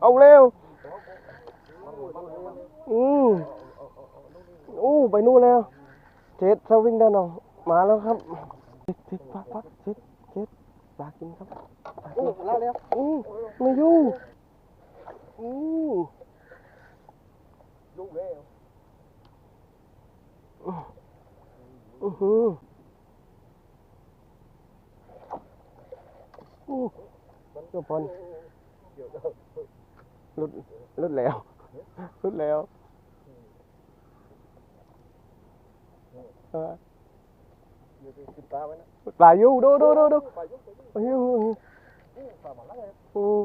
เอาเร็วอืมอู้ไปนู่นแล้ว เจ็ดสวิงได้านนอกมาแล้วครับเจ็ดเจ็ดปักปักเจ็ดเจ็ดปลากินครับปลาแล้วแล้วอืมไม่ยุ่อืมลูกแล้วอือหืออู้เจ้าปอน ลุดลุดแล้วลุดแล้วปลาอยู่ดูดูดูดูโอ้ยโอ้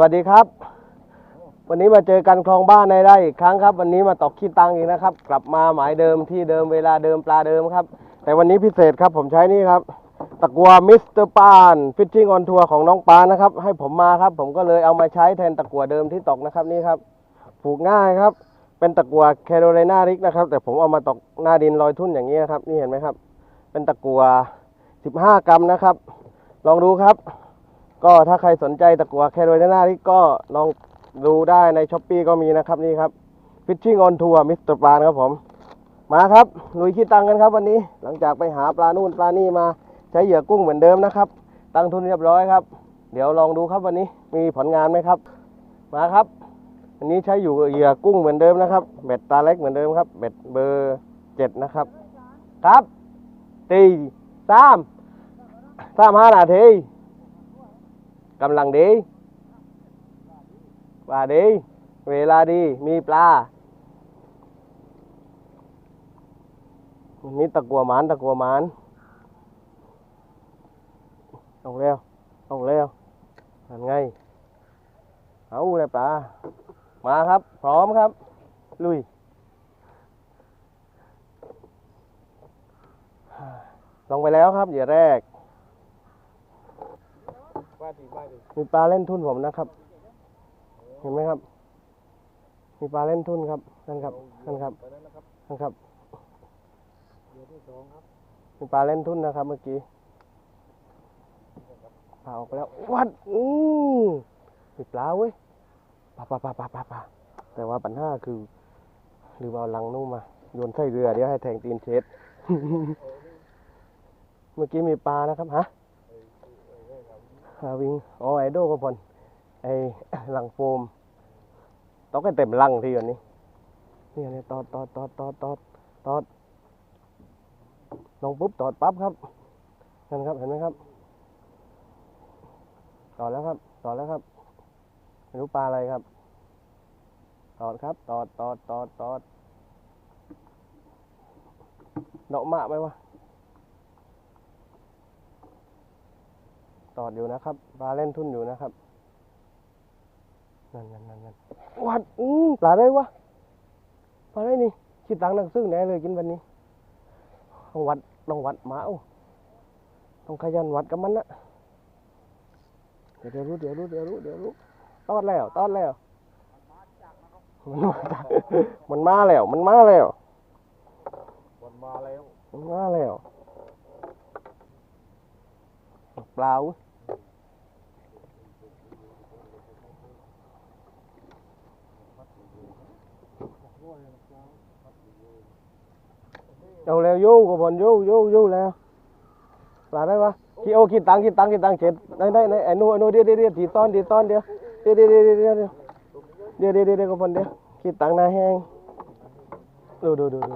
วัสดีครับ วันนี้มาเจอกันคลองบ้านในได้อีกครั้งครับ วันนี้มาตอกขี้ตังอีกนะครับ กลับมาหมายเดิมที่เดิมเวลาเดิมปลาเดิมครับ แต่วันนี้พิเศษครับผมใช้นี่ครับ ตะกัวมิสเตอร์ปานฟิชชิ่งออนทัวร์ของน้องปานนะครับ ให้ผมมาครับ ผมก็เลยเอามาใช้แทนตะกัวเดิมที่ตกนะครับนี่ครับผูกง่ายครับ เป็นตะกัวแคโรไลนาริกนะครับ แต่ผมเอามาตกหน้าดินลอยทุ่นอย่างนี้นะครับ นี่เห็นไหมครับ เป็นตะกัว 15 กรัมนะครับ ลองดูครับ ก็ถ้าใครสนใจตะกัวแคโรไลนาริกก็ลองดูได้ในช้อปปีก็มีนะครับนี่ครับ Fishing on Tour มิสเตอร์ปลานครับผม มาครับลุยขี้ตังกันครับวันนี้ หลังจากไปหาปลานู่นปลานี่มาใช้เหยื่อกุ้งเหมือนเดิมนะครับ ตั้งทุนเรียบร้อยครับ เดี๋ยวลองดูครับวันนี้มีผลงานไหมครับ มาครับ อันนี้ใช้อยู่เหยื่อกุ้งเหมือนเดิมนะครับเบ็ดตาเล็กเหมือนเดิมครับเบ็ดเบอร์เจ็ดนะครับ ครับตีสามสามห้านาที กำลังดีว่าดี เวลาดีมีปลาวันี่ตะกัวหมานตะกัวหมานเอาแล้วเอาแล้วนั่นไงเอาเลยปลามาครับ พร้อมครับ ลุยลงไปแล้วครับเหยื่อแรก ว่าดีว่าดีมีปลาเล่นทุ่นผมนะครับ เห็นไหมครับ มีปลาเล่นทุ่นครับนั่นครับนั่นครับไปแล้วนะครับนั่นครับเดี๋ยวที่สองครับมีปลาเล่นทุ่นนะครับ เมื่อกี้ปลาออกไปแล้ววัดอือมีปลาเว้ยปลาปลาปลาปลาปลาปลาแต่ว่าปัญหาคือลืมเอาลังนุ่มมาโยนใส่เรือเดี๋ยวให้แทงตีนเช็ดเมื่อกี้มีปลานะครับฮะ วิ่งอ๋อไอโดก็พอนไอหลังโฟมต้องให้เต็มลังทีก่อนนี้นี่อันนี้ตอดตอดตอดตอดตอดตอดลงปุ๊บตอดปั๊บครับนั่นครับเห็นไหมครับตอดแล้วครับตอดแล้วครับไม่รู้ปลาอะไรครับ ตอดครับ ตอดตอดตอดตอดดอกมะไหมวะ ตอดอยู่นะครับปลาเล่นทุ่นอยู่นะครับนั่นนั่นนั่นนั่นวัดอืมปลาได้วะปลาได้นี่คิดตังค์นักซึ่งแน่เลยกินวันนี้ต้องวัดต้องวัดหมาเอาต้องขยันวัดกับมันนะเดี๋ยวเดี๋ยวรู้เดี๋ยวรู้เดี๋ยวรู้เดี๋ยวรู้ตอดแล้วตอดแล้วมันมาจากมันมาแล้ว มันมาแล้ววันมาแล้วมันมาแล้วเปล่า เอาแล้วโย่กับบอลโย่โย่โย่แล้วปลาได้ปะคิดโอคิดตังค์คิดตังค์คิดตังเจ็ดได้ได้ไอ้นู่นไอ้นู่นเดี๋ยวเดี๋ยวเดี๋ยวทีต้อนทีต้อนเดี๋ยวเดี๋ยวเดี๋ยวเดี๋ยวเดี๋ยวเดี๋ยวเดี๋ยวเดี๋ยวเดี๋ยวเดี๋ยวกับบอลเดี๋ยวคิดตังนาแห้งดูดูดูดู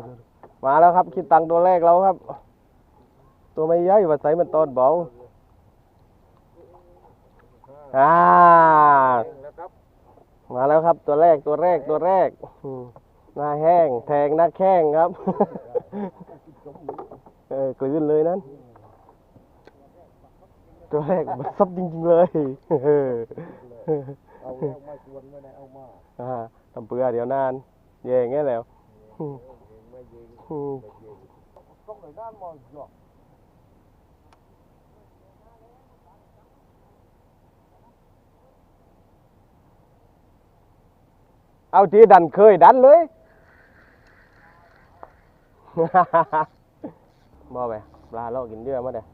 มาแล้วครับคิดตังตัวแรกแล้วครับ ตัวไม่ใหญ่ว่าใส่มันตอนเบาอ่ามาแล้วครับตัวแรกตัวแรกตัวแรกอืม หน้าแห้ง แทงหน้าแข้งครับ เออกลืนเลยนั้น ตัวแรกมันซับจริงๆเลย เออเอาแล้วไม่ชวนไม่ได้เอามาอ่าทำเปลือเดี๋ยวนานแย่งเงี้ยแล้วไม่ยิงต้องไหนด้านมองหยอกเอาที่ดันเคยดันเลย บ่ไปปลาเลาะกินเยอะมาเด้อ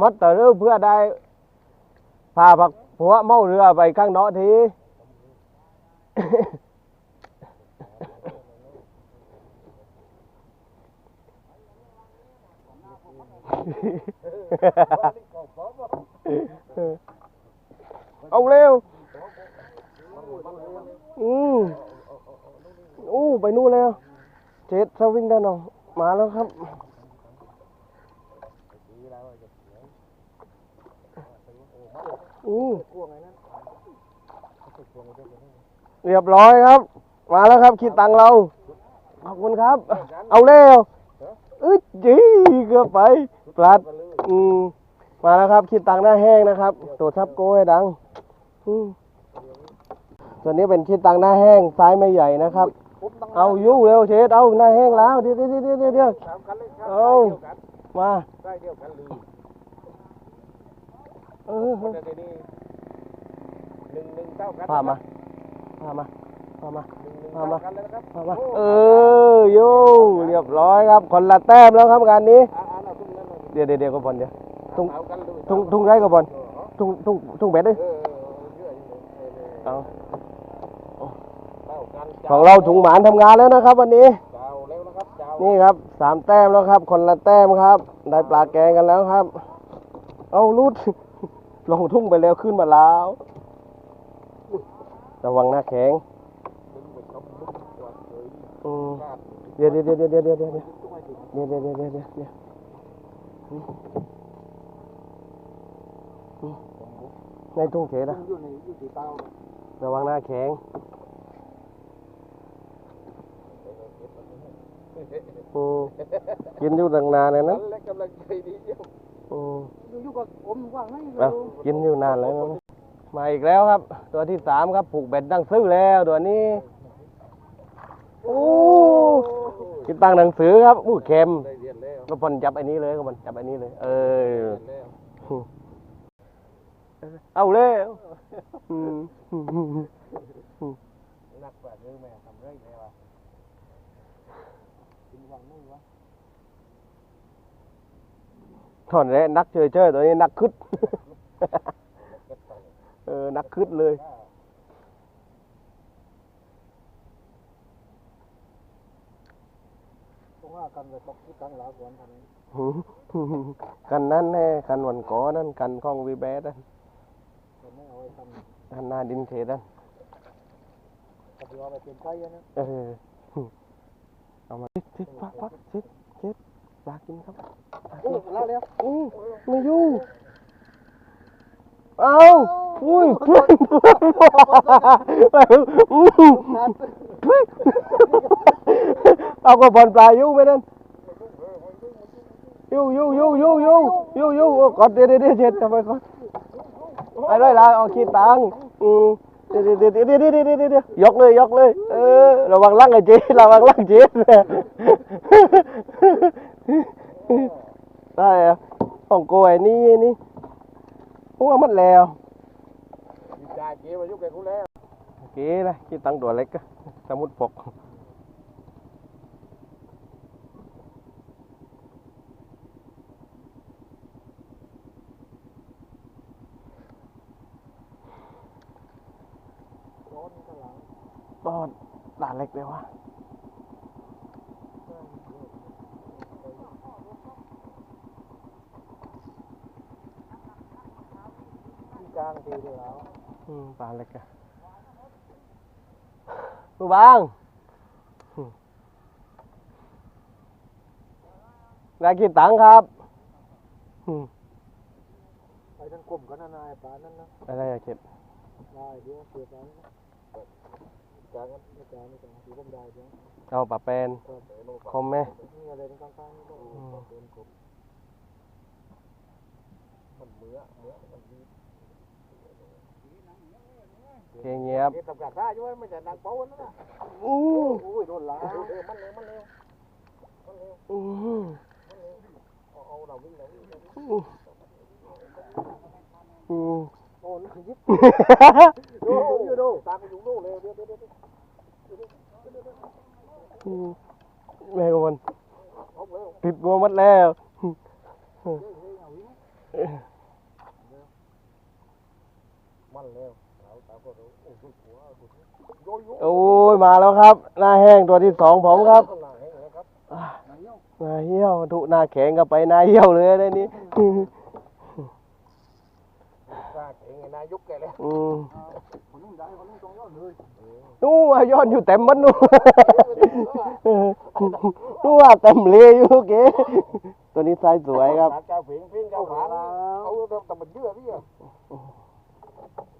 มัดต่อเรือเพื่อได้พาผักผัวเมาเรือไปข้างนอกที เอาเร็ว อืมอู้ไปนู่นแล้ว เจ็ดสวิงได้านองมาแล้วครับอืมกลัวไงนั้เรียบร้อยครับ มาแล้วครับ คิดตังเรา ขอบคุณครับ เอาเร็วอึดจีเกือบไป ปลัด อืมมาแล้วครับ คิดตังค์หน้าแห้งนะครับ ตัวทับโก้ให้ดัง อืมส่วนนี้เป็นคิดตังค์หน้าแห้งซ้ายไม่ใหญ่นะครับ เอายู่เร็วเชดเอาหน้าแห้งแล้ว เดี๋ยวเดี๋ยวเดี๋ยวเดี๋ยวเดี๋ยวเอามาเออเดียวนี้หนึ่งหนึ่งเท่ากันพามาพามาพามาพามาพามา เออโย่เรียบร้อยครับ คนละแต้มแล้วครับงานนี้ ดี๋ยวเดี๋ยวเดี๋ยวก็บอลเดี๋ยวทุ่งเอากันเลยทุ่งทุ่งไรก็บอลเออทุ่งทุ่งทุ่งเบ็ดเลยเออเออเออเออเออเอาเท่ากันของเราถุงหมานทำงานแล้วนะครับ วันนี้เจ้าเร็วนะครับเจ้านี่ครับสามแต้มแล้วครับ คนละแต้มครับ ได้ปลาแกงกันแล้วครับ เอาลุดลงทุ่งไปแล้วขึ้นมาแล้วระวังหน้าแข็งดึงไปชมลุกกว่าเคยอืมพลาดเดี๋ยวเดี๋ยวเดี๋ยวเดี๋ยวเดี๋ยวเดี๋ยวเดี๋ยวต้องให้ถึงเดี๋ยวเดี๋ยว ในทุ่งเขนะอยู่ในอยู่ที่เต้าระวังหน้าแข็งกินอยู่ตั้งนานเลยนะกำลังใจดีเยี่ยมอยู่กับผมว่างไงกินอยู่นานแล้วนะมาอีกแล้วครับ ตัวที่สามครับผูกเบ็ดดังซื้อแล้วตัวนี้ โอ้กินตังหนังสือครับอู้เค็มได้เรียนแล้วก็พอนจับอันนี้เลยก็พอนจับอันนี้เลย เออ เรียนแล้วเอาเลยอืมนักกว่าเยอะแม่ทำไรแม่วะกินวังไม่นวะถอนแล้วนักเจอเจอตัวนี้นักคึดเออนักคึดเลย ต้อง ว่ากันไปตกที่กลางหลาสวนทำนี้กันนั้นแน่กันวันก่อนั่นกันของวีแบดนั่นผมไม่เอาไว้ทำกันหนาดินเทนั่นกับเรือไปเป็นไก่นะเออเอามาทิศทิศพักพักทิศทิศปลากินครับปลาโอ้กินลาแล้วอู้ไม่อยู่เอาอุ้ยเพื่อนเพื่อนอู้ เอาก็ผ่อนปลาอยู่ไม่นั่นยู่ยู่ยู่ยู่ยู่ยู่ยู่กดเดี๋ยวเดี๋ยวเจ็ดทำไมกอดไอ้ไรล่ะเอาขี้ตังเดี๋ยวเดี๋ยวเดี๋ยวเดี๋ยวดี๋ยดี๋ยกเลยยกเลย เออระวังล่างไอ้เจ๊ระวังล่างเจ๊ได้อะของโกไอ้นี่นี่หัวมันแล้วเกแก่กูเลยขี้ตังตัวเล็กสมุดปก ตอนด่านเล็กเลยวะที่กลางดีแล้วอืมด่านเล็กอะมือบางนายกี่ตังครับไอ้นั่นกลุ่มก็นานายปลานั่นนะอะไรอะเก็บได้เดี๋ยวเก็บไป จางกันไม่จางไม่จางถือผมได้เดี๋ยวเอาปลาแปนคอมไหมนี่อะไรในข้างๆนี่ก็เป็นกลุ่มมันเมื่อเมื่อมันดีเกเงียบเก็บตำกาซ่าอยู่ไม่ใช่นางเป้านั่นนะอู้โอ้โดนล้ามันเร็วมันเร็วมันเร็วมันเร็วอู้เอาเอาเราวิ่งเราวิ่งอู้อู้โอ้นี่คือยิบดูอยู่ดูตามไปอยู่ดูเลยเดี๋ยวเดี๋ยวเดี๋ยว แม่ก็มันเอาเร็วติดบัวหมัดแล้วมันเร็วเราตามก็รู้โอ้ยหัวโยโย่โอ้ยมาแล้วครับ หน้าแห้งตัวที่สองผมครับหนาแห้งเลยครับหน้าเหี้ยวถูกหน้าแข็งก็ไปหน้าเหี้ยวเลยได้นี่กล้าเก่งไงนายกแกเลยอืม คนนู้นได้คนนู้นตรงยอดเลยนู่นอะยอดอยู่เต็มบ้านนู่นนู่นอะเต็มเลยอยู่เก๋ตัวนี้ไซส์สวยครับเจ้าผิงผิงเจ้าผางเขาทำมันเยื่อพี่อะ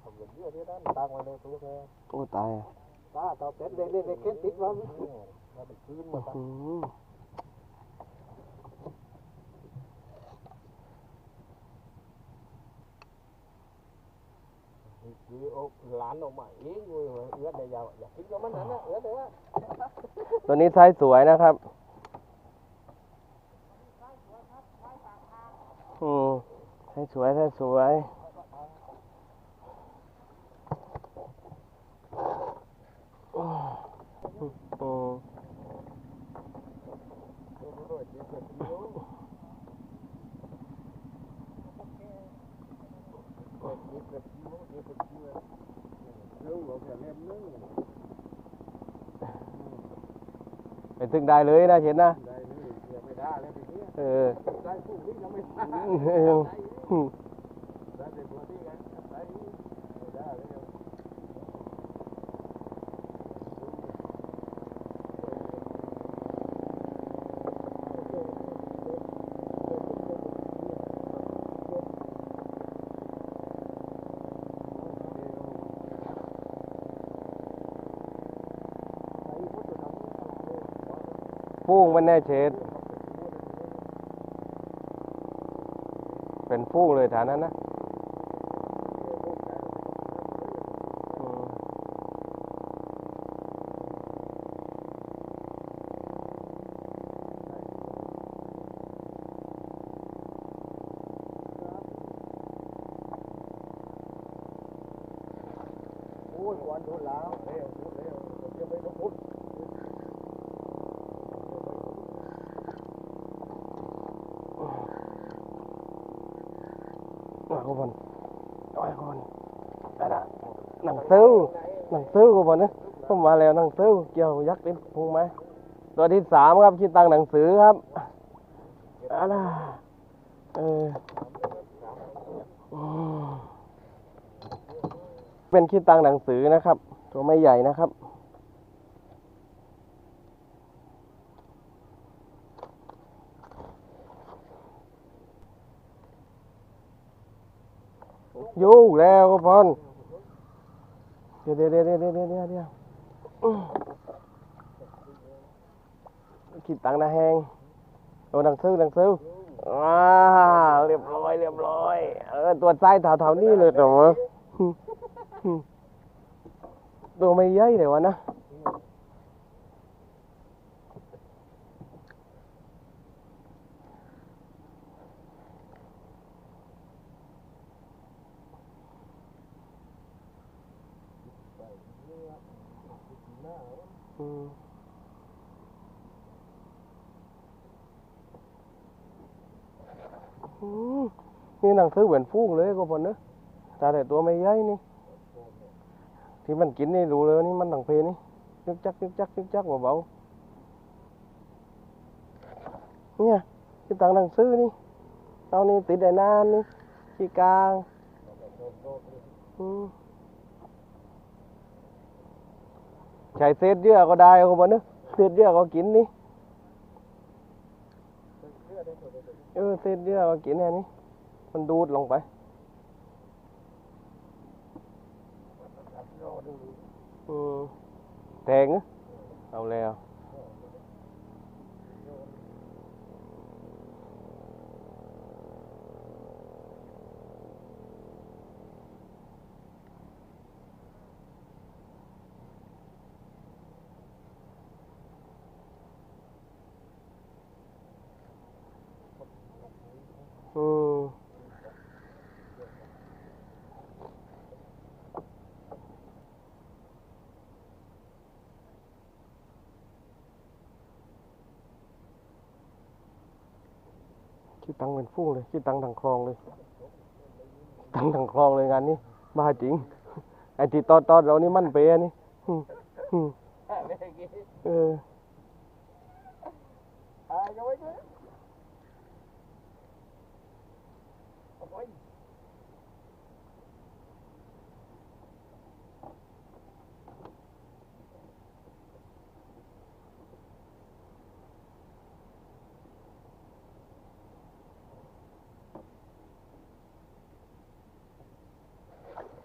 ทำมันเยื่อที่นั่นตั้งไว้เลยตัวแกโอ้ตายอะตาตาเป็ดเด็กเด็กเด็กเก็ตติดวะเราไปคืนมาตั้งอืมคือโอ้ หลานออกมาเองเลยเอื้อได้ยาวอยากกินกับมันนั้นนะเอื้อแต่ว่าตัวนี้ไซส์สวยนะครับอืมไซส์สวยไซส์สวยอืมอื มไปถึงได้เลยนะเห็นนะได้นี่ยังไม่ได้เลยทีนี้เออ ได้ผู้นี้ยังไม่ได้อืมได้เป็นตัวนี้กันได้ไม่ได้เลย ฟูงมันแน่เชดเป็นฟูงเลยฐานนั้นนะ ซื้อหนังซื้อกูบอนะผมมาแล้วหนังซื้อเกี่ยวยักษ์เป็นพุงไหมตัวที่สามครับคิดตังหนังสือครับอะไรเออเป็นคิดตังหนังสือนะครับ ตัวไม่ใหญ่นะครับอยู่แล้วก็พอน ดี๋ยวเดี๋ยวเดี๋ยวเดี๋ยวเดี๋ยวเดี๋ยวเดี๋ยวคิดตังค์นะแหงโดนดังซื้อดังซื้ออ่าเรียบร้อยเรียบร้อยเออตัวไส้แถวๆนี้เลยเหรอตัวไม่ใหญ่เลยวะนะ อืมอืมนี่หนังซื้อเหมือนฟูกเลยก็พอเนอะแต่แต่ตัวไม่ใหญ่นี่ ที่มันกินนี่รู้เลยว่านี่มันหนังเพนี่ยึกจักยึกจักยึกจักเบาๆเนี่ยที่ตังหนังซื้อนี่เอานี่ติดไอ้นานนี่ที่กลางอืม ใช้เศษเยื่อก็ได้ครับวันนี้เศษเยื่อก็กินนี่เออเศษเยื่อก็กินแค่นี้มันดูดลงไปอืมแทงเอาแล้ว อืม คิดตังเป็นฟุ้งเลยคิดตังทางคลองเลย ตังทางคลองเลยงานนี้มาจริง ไอ้ที่ตอดตอดเรานี่มั่นเปย์นี่เออ อ่ายังไว้ด้วยโอ้ย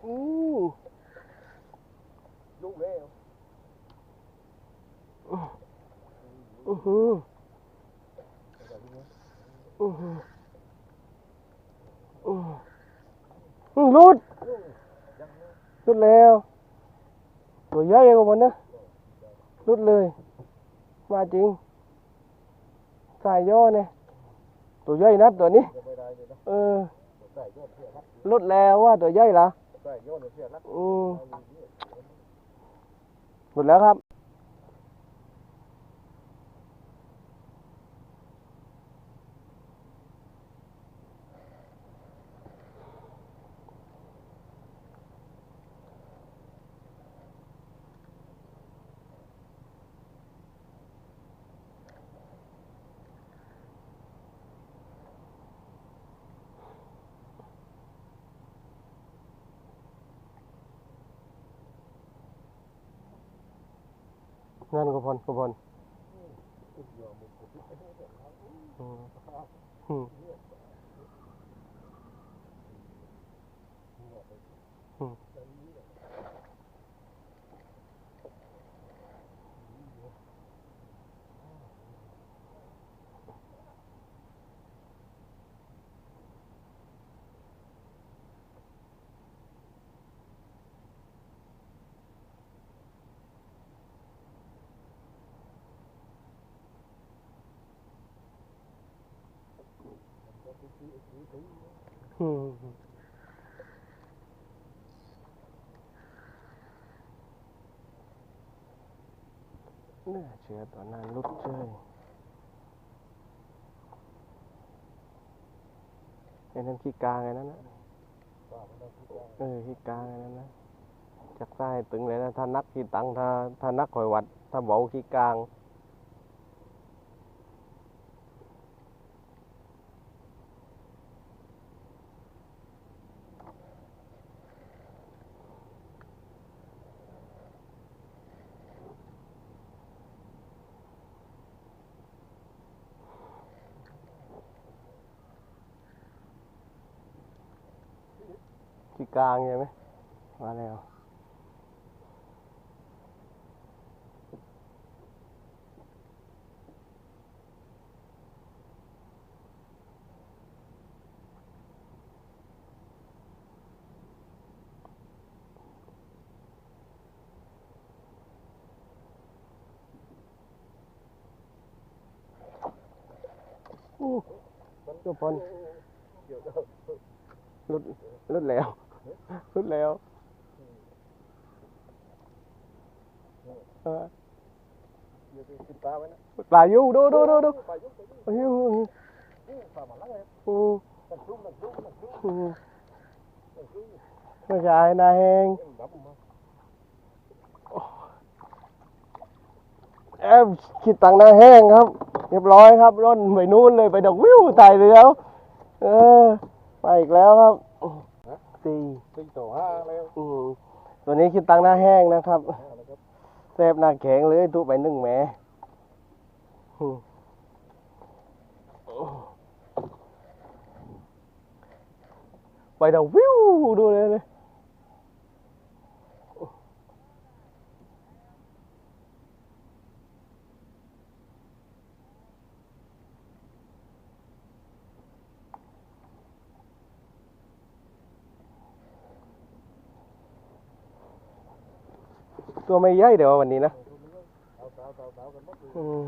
อู้ ลูกแล้ว อือหืออือหืออืออือรุดรุดแล้ว ตัวใหญ่กว่ามันนะรุดเลย มาจริง สายย่อเนี่ย ตัวใหญ่นัดตัวนี้จะไม่ได้เลยนะเออใส่ยอดเสียรักรุดแล้วว่าตัวใหญ่ละใส่ยอดเสียรักอืมเอาดีๆหมดแล้วครับ งานก็พอนก็พอนอืม น่าเชื่อตอนนั้นลุกเจ้ยไอ้นั่นขี้กลางไอ้นั่นนะเออขี้กลางไอ้นั่นนะจักใต้ตึงเลยนะถ้านักขี้ตังถ้าถ้านักคอยวัด ถ้าเบาขี้กลาง ที่กลางใช่ไหมมาแล้วอู้เจ้าพอนรุดรุดแล้ว รุดแล้วเออเดี๋ยวไปกินปลาไว้นะปลาอยู่ดูดูดูดูปลายุบไปยุบอยู่นี่ปลาหมาลังเลยอืมมันซุ่มมันซุ่มมันซุ่มอืมมันซุ่มไม่ใช่นายแหงเอ็มดับมาแอบคิดตังค์นายแห้งครับ เรียบร้อยครับร่นไปนู่นเลยไปดอกวิวตายเรือแล้วเออไปอีกแล้วครับ สี่สี่ต่อห้าแล้วอืมตัวนี้คิดตังค์หน้าแห้งนะครับห้าแล้วครับแซบหน้าแข็งเลยทุบไปหนึ่งแหมอืมไปดังวิวดูเลยเลย ตัวไม่ใหญ่เดี๋ยววันนี้นะ เอาสาวสาวสาวกันหมดเลย อืม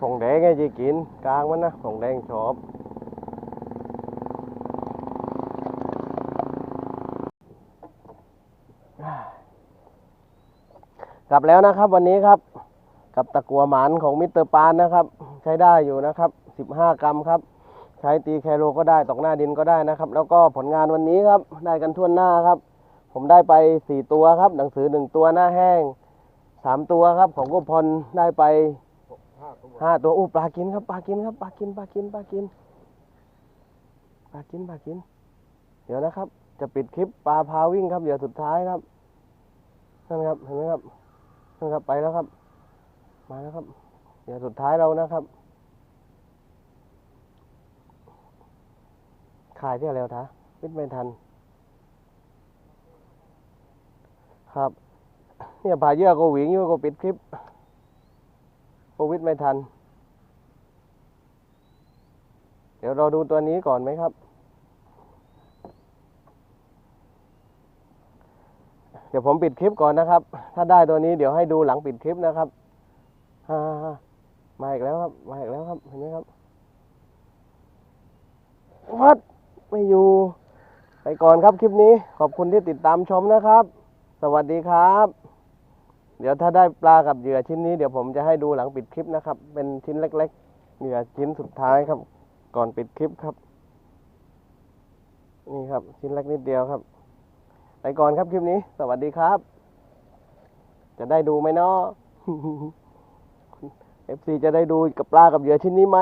ผง แดงไงจะกินกลางมันนะผงแดงชอบกลับแล้วนะครับวันนี้ครับ กับตะกัวหมานของมิสเตอร์ปานนะครับ ใช้ได้อยู่นะครับ 15 กรัมครับ ใช้ตีแคโรก็ได้ตกหน้าดินก็ได้นะครับ แล้วก็ผลงานวันนี้ครับ ได้กันทั่วหน้าครับ ผมได้ไป 4 ตัวครับ หนังสือ 1 ตัวหน้าแห้ง 3 ตัวครับ ของกุพลได้ไป ห้าตัวอู้ปลากินครับปลากินครับปลากินปลากินปลากินปลากินปลากิน เดี๋ยวนะครับ จะปิดคลิปปลาพาวิ่งครับเดี๋ยวสุดท้ายครับนั่นครับเห็นไหมครับนั่นครับไปแล้วครับ มาแล้วครับ เดี๋ยวสุดท้ายเรานะครับขายที่อะไรวทะวิทไม่ทัน ครับ เนี่ยผ่าเยื่อก็หวิงอยู่ก็ปิดคลิป โควิดไม่ทัน เดี๋ยวเราดูตัวนี้ก่อนไหมครับ เดี๋ยวผมปิดคลิปก่อนนะครับ ถ้าได้ตัวนี้เดี๋ยวให้ดูหลังปิดคลิปนะครับมาอีกแล้วครับ มาอีกแล้วครับ เห็นไหมครับ วัดไม่อยู่ ไปก่อนครับคลิปนี้ ขอบคุณที่ติดตามชมนะครับ สวัสดีครับ เดี๋ยวถ้าได้ปลากับเหยื่อชิ้นนี้เดี๋ยวผมจะให้ดูหลังปิดคลิปนะครับ เป็นชิ้นเล็ก ๆ เหยื่อชิ้นสุดท้ายครับ ก่อนปิดคลิปครับ นี่ครับ ชิ้นเล็กนิดเดียวครับ ไปก่อนครับคลิปนี้ สวัสดีครับ จะได้ดูไหมเนาะ FC จะได้ดูกับปลากับเหยื่อชิ้นนี้ไหม